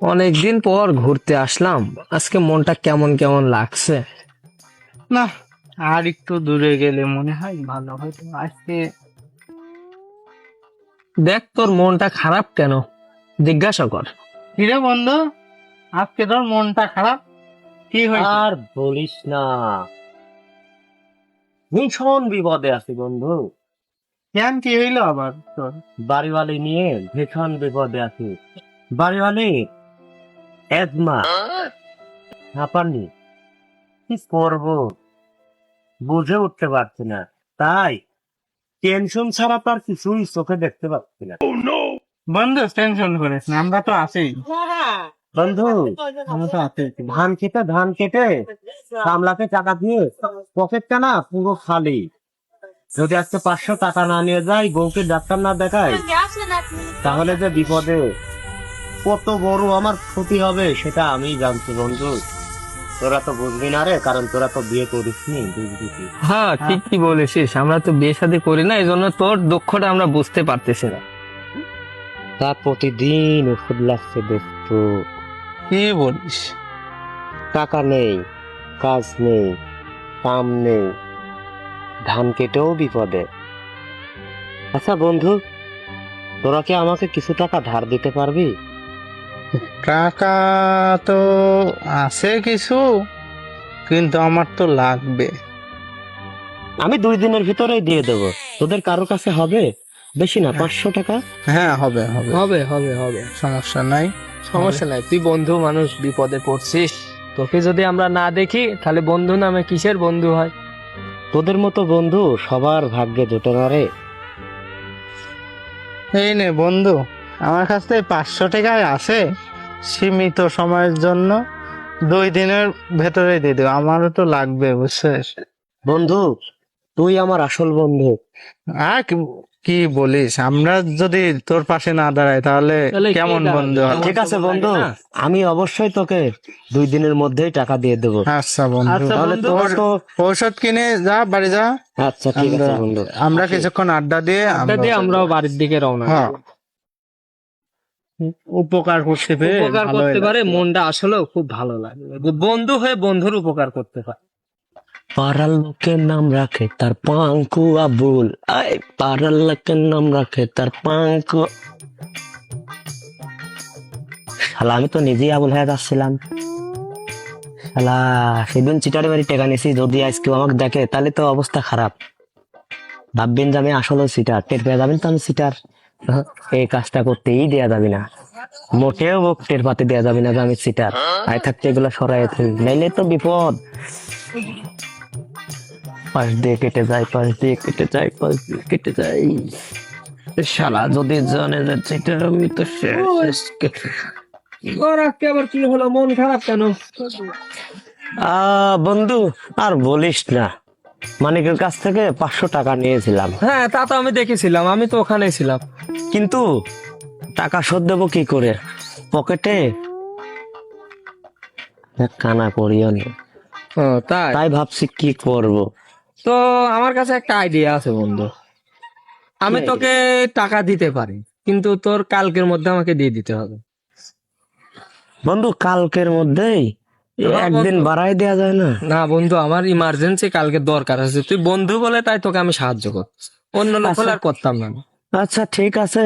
অনেকদিন পর ঘুরতে আসলাম। আজকে মনটা কেমন কেমন লাগছে? না আর একটু দূরে গেলে মনে হয় ভালো হয়তো আজকে দেখ তোর মনটা খারাপ কেন? জিজ্ঞাসা কর। কিরে বন্ধু? আজকে তোর মনটা খারাপ? কি হয়েছে? আর বলিস না। ভীষণ বিপদে আছি বন্ধু। কেন কি হইল আবার তোর? বাড়িওয়ালি নিয়ে ভীষণ বিপদে আছি। বাড়িওয়ালি এজমা। হাঁপানি কি করব? বুঝে উঠতে পারছি না। তাই টেনশন ছাড়া তো আর কিছুই চোখে দেখতে পাচ্ছি না। বন্ধু টেনশন করিস না আমরা তো আছি। বন্ধু আমরা তো আছি ধান কেটে ধান কেটে কামলাকে টাকা দিয়ে পকেটটা না পুরো খালি। যদি আজকে পাঁচশো টাকা না নিয়ে যাই বউকে ডাক্তার না দেখাই তাহলে যে বিপদে। কত বড় আমার ক্ষতি হবে সেটা আমি জানছি বন্ধু। তোরা তো বুঝবি না রে কারণ তোরা তো বিয়ে করিস নি বুঝবি কি? হ্যাঁ ঠিক কি বলেছিস আমরা তো বিয়ে শাদী করি না এই জন্য তোর দুঃখটা আমরা বুঝতে পারতেছি না। তা প্রতিদিন ওষুধ লাগছে দেখতো কি বলিস? টাকা নেই কাজ নেই কাম নেই ধান কেটেও বিপদে। আচ্ছা বন্ধু তোরা কি আমাকে কিছু টাকা ধার দিতে পারবি? টাকা তো আছে কিছু কিন্তু আমার তো লাগবে। আমি দুই দিনের ভিতরেই দিয়ে দেবো। তোদের কারও কাছে হবে? বেশি না পাঁচশো টাকা? হ্যাঁ হবে হবে। হবে হবে হবে। সমস্যা নাই সমস্যা নাই। তুই বন্ধু মানুষ বিপদে পড়ছিস। তোকে যদি আমরা না দেখি তাহলে বন্ধু নামে কিসের বন্ধু হয়? তোদের মতো বন্ধু সবার ভাগ্যে জোটে না রে। এই নে বন্ধু আমার কাছ থেকে পাঁচশো টাকায় আছে। সীমিত সময়ের জন্য দুই দিনের ভেতরে দিয়ে দেবো। আমারও তো লাগবে বুঝছিস? বন্ধু তুই আমার আসল বন্ধু। আর কি- কি বলিস? আমরা যদি তোর পাশে না দাঁড়াই তাহলে তাহলে কে কেমন দাঁড়াবে? বন্ধু? হবে? ঠিক আছে বন্ধু আমি অবশ্যই তোকে দুই দিনের মধ্যেই টাকা দিয়ে দেবো। আচ্ছা বন্ধু। আচ্ছা তাহলে বন্ধু, তোর তো ঔষধ কিনে যা বাড়ি যা। আচ্ছা ঠিক আছে বন্ধু। আমরা কিছুক্ষণ আড্ডা দিয়ে আমরা দিয়ে আমরাও বাড়ির দিকে রওনা হ্যাঁ। উপকার করতে পেরে উপকার করতে পারে মনটা আসলেও খুব ভালো লাগে। বন্ধু হয়ে বন্ধুর উপকার করতে পারে। পাড়ার লোকের নাম রাখে তার পাঙ্কু আবুল। আই পাড়ার লোকের নাম রাখে তার পাঙ্কু। শালা আমি তো নিজেই আবুল হয়ে যাচ্ছিলাম শালা সেদিন চিটারে বাড়ি টেকা নিয়েছি যদি আজ কেউ আমাকে দেখে তাহলে তো অবস্থা খারাপ। ভাববেন যে আমি আসলে সিটার টের পেয়ে যাবেন তো আমি সিটার এই কাজটা করতেই দেয়া যাবে না। মোটেও টের পাতে দেয়া যাবে না যে আমি সিটার আয় থাকতে এগুলো সরাই নাইলে তো বিপদ। পাশ দিয়ে কেটে যায় পাশ দিয়ে কেটে যায় পাশ দিয়ে কেটে যায়। শালা যদি জানে যে সেটা আমি তো শেষ আজকে আবার কি হলো? মন খারাপ কেন? আহ, বন্ধু আর বলিস না। মানিকের কাছ থেকে পাঁচশো টাকা নিয়েছিলাম। হ্যাঁ তা তো আমি দেখেছিলাম আমি তো ওখানেই ছিলাম। কিন্তু টাকা শোধ দেবো কি করে? পকেটে? কানা করিও না। ও তাই? তাই ভাবছি কি করব? তো আমার কাছে একটা আইডিয়া আছে বন্ধু। আমি তোকে টাকা দিতে পারি কিন্তু তোর কালকের মধ্যে আমাকে দিয়ে দিতে হবে। বন্ধু কালকের মধ্যেই? একদিন বাড়াই দেওয়া যায় না? না বন্ধু আমার ইমার্জেন্সি কালকে দরকার আছে। তুই বন্ধু বলে তাই তোকে আমি সাহায্য করছি অন্য লোক হলে আর করতাম না আচ্ছা ঠিক আছে।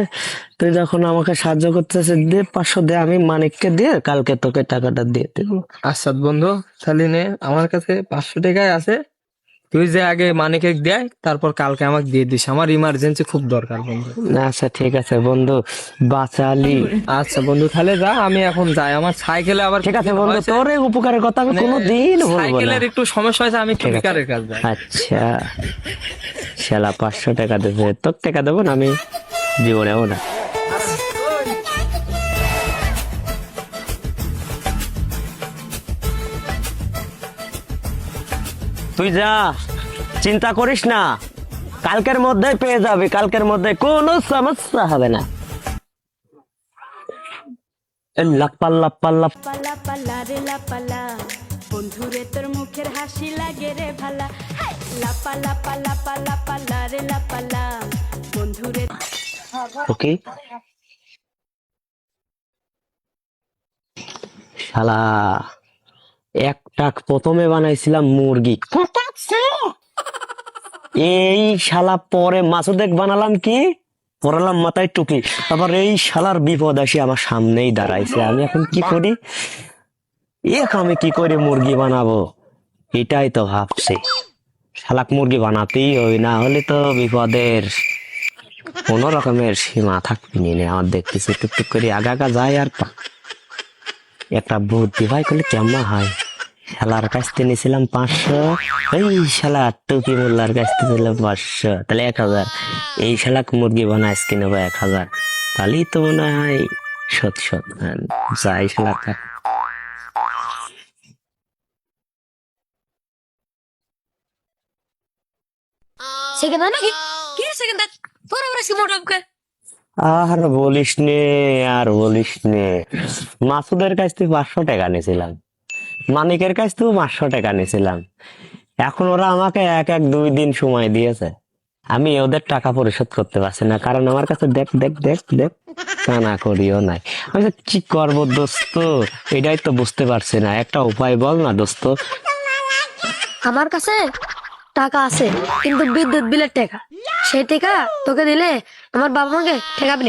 তুই যখন আমাকে সাহায্য করতেছিস দে পাঁচশো দে আমি মানিককে দিয়ে কালকে তোকে টাকাটা দিয়ে দেবো। আচ্ছা বন্ধু তাহলে নে আমার কাছে পাঁচশো টাকায় আছে। তুই যে আগে মানিকে দেয় তারপর কালকে আমাকে দিয়ে দিস। আমার ইমার্জেন্সি খুব দরকার বন্ধু। আচ্ছা ঠিক আছে বন্ধু। বাঁচালি। আচ্ছা বন্ধু তাহলে যা আমি এখন যাই। আমার সাইকেলে আবার ঠিক আছে বন্ধু। তোর এই উপকারের কথা আমি কোনোদিন বলব না। সাইকেলের একটু সমস্যা হয়েছে আমি। ঠিকারের কাজ যাই আচ্ছা। শালা পাঁচশো টাকা দেবে তোর টাকা দেবো না আমি? জীবনেও না। তুই যা চিন্তা করিস না। কালকের মধ্যে পেয়ে যাবে কালকের মধ্যে কোনো সমস্যা হবে না। রে বন্ধুরে তোর মুখের হাসি লাগে রে ভালা। রে বন্ধুরে ওকে। শালা। একটা প্রথমে বানাইছিলাম মুরগি। এই শালা পরে মাসুদেক বানালাম কি? পরালাম মাথায় টুপি। আবার এই শালার বিপদ আসি আমার সামনেই দাঁড়াইছে। আমি এখন কি করি? এক আমি কি করে মুরগি বানাবো? এটাই তো ভাবছি। শালাক মুরগি বানাতেই হই না হলে তো বিপদের কোন রকমের সীমা থাকবি নি। আমার দেখতেছি টুকটুক করে আগা আগা যায় আর একটা বুদ্ধি ভাই করলে কেমন হয়। শালার কাছ থেকে নিয়েছিলাম পাঁচশো। এই শালা টুপি মোল্লার কাছ থেকে নিলাম পাঁচশো। তাহলে এক হাজার। এই শালাক মুরগি বানায় আজকে নেব এক হাজার। তাহলেই তো মনে হয় সত সত যাই শালাকা। সেকেন্ড নাকি? কি সেকেন্ড? তোর আবার আজকে মোটা আর বলিস নে, আর বলিস নে। মাসুদের কাছ থেকে পাঁচশো টাকা নিয়েছিলাম। মানিকের কাছ থেকেও পাঁচশো টাকা নিয়েছিলাম। এখন ওরা আমাকে এক এক দুই দিন সময় দিয়েছে। আমি ওদের টাকা পরিশোধ করতে পারছি না, কারণ আমার কাছে দেখ দেখ দেখ দেখ, কানা করিও নাই। আমি কি করব দোস্ত? এটাই তো বুঝতে পারছি না। একটা উপায় বল না দোস্ত? আমার কাছে টাকা আছে, কিন্তু বিদ্যুৎ বিলের টাকা। সেই টাকা তোকে দিলে আমার বাবা মাকে ঠেকাবি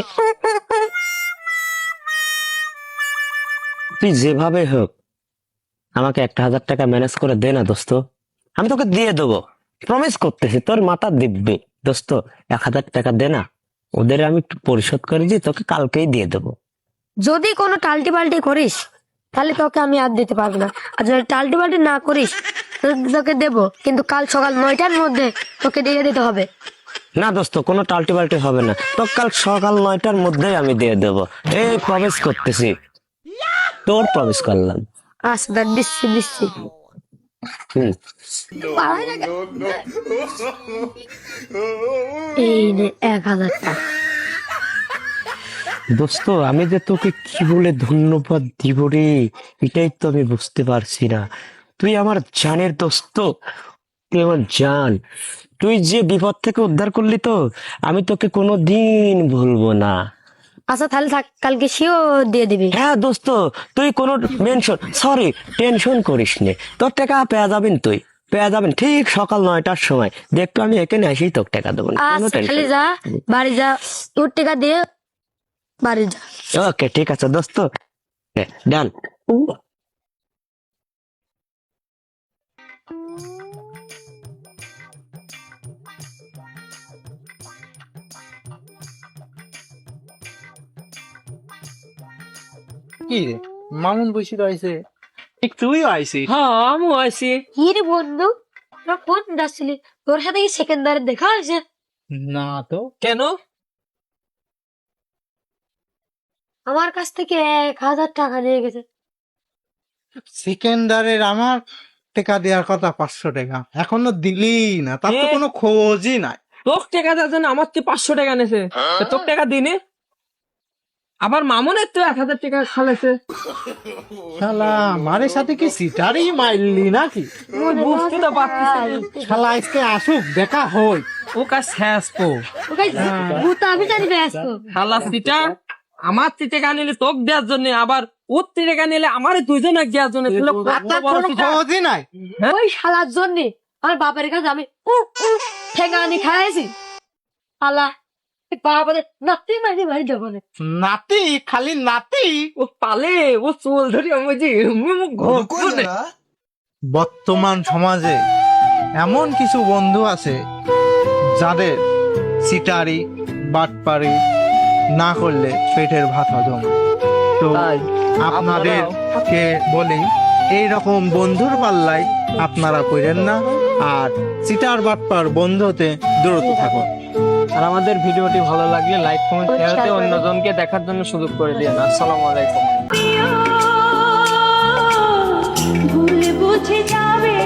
তুই যেভাবে হোক আমাকে একটা হাজার টাকা ম্যানেজ করে দে না দোস্ত। আমি তোকে দিয়ে দেবো। প্রমিস করতেছি তোর মাথা দিব্যি। দোস্ত এক হাজার টাকা দে না। ওদের আমি একটু পরিশোধ করে দিই তোকে কালকেই দিয়ে দেবো। যদি কোনো টাল্টি পাল্টি করিস তাহলে তোকে আমি আর দিতে পারব না। আর যদি টাল্টি বাল্টি না করিস তোকে দেবো। কিন্তু কাল সকাল নয়টার মধ্যে তোকে দিয়ে দিতে হবে। না দোস্ত কোনো টাল্টি বাল্টি হবে না। তো কাল সকাল নয়টার মধ্যেই আমি দিয়ে দেবো। এই প্রমিস করতেছি। তোর প্রমিস করলাম। আচ্ছা দিচ্ছি দিচ্ছি। হুম। পাড়ায় না কেন? এই নে এক হাজার টাকা। দোস্ত আমি যে তোকে কি বলে ধন্যবাদ দিব রে এটাই তো আমি বুঝতে পারছি না। তুই আমার জানের দোস্ত। তুই আমার জান তুই যে বিপদ থেকে উদ্ধার করলি তো আমি তোকে কোনো দিন ভুলবো না। আচ্ছা তাহলে থাক কালকে সেও দিয়ে দিবি। হ্যাঁ দোস্ত তুই কোনো মেনশন সরি টেনশন করিস নে। তোর টাকা পেয়ে যাবেন তুই পেয়ে যাবেন ঠিক সকাল নয়টার সময়। দেখতো আমি এখানে এসেই তোর টাকা দেবো না আচ্ছা খালি যা বাড়ি যা তোর টাকা দিয়ে বাড়ি যা। ওকে ঠিক আছে দোস্ত। ডান। কি? রে মামুন বসে রয়েছে ঠিক তুইও হ্যাঁ আমিও কি রে বন্ধু? তোরা কোন তোর সাথে কি সেকেন্দারে দেখা হয়েছে? না তো। কেন? আমার কাছ থেকে এক হাজার টাকা নিয়ে গেছে। সেকেন্ডারের আমার টাকা দেওয়ার কথা পাঁচশো টাকা। এখনও দিলি না। তার তো কোনো খোঁজই নাই। তোর টাকা দেওয়ার জন্য আমার তো পাঁচশো টাকা নেছে তা তোর টাকা দিনে? আবার মামনের তো এক হাজার টাকা খালেছে শালা আমারের সাথে কি সিটারই মারলি নাকি? বুঝতে তো পারছিস না। শালা আজকে আসুক দেখা হই। ও কাজ শেষ পো ওকে ভূত আমি জানি ব্যস্ত। শালা সিটা আমার তি টাকা নিলে তোক দেওয়ার জন্য আবার ওর তি টাকা নিলে আমার দুইজন এক দেওয়ার জন্য খোঁজই নাই? ওই শালার জন্য আমার বাপের কাছে আমি উ উ ঠেঙ্গা খাইছি শালা বাবাদের নাতি মারি মারি যাব না। নাতি খালি নাতি ও পালে ও চুল ধরি আমি যে বর্তমান সমাজে এমন কিছু বন্ধু আছে যাদের সিটারি বাটপারি না করলে পেটের ভাত হজম। তো আপনাদেরকে বলি এই রকম বন্ধুর পাল্লায় আপনারা করেন না আর সিটার বাটপার বন্ধুতে দূরত থাকুন। আর আমাদের ভিডিওটি ভালো লাগলে লাইক, কমেন্ট শেয়ার দিয়ে অন্যজনকে দেখার জন্য সুযোগ করে দিন আসসালামু আলাইকুম। ভুল বুঝে যাবে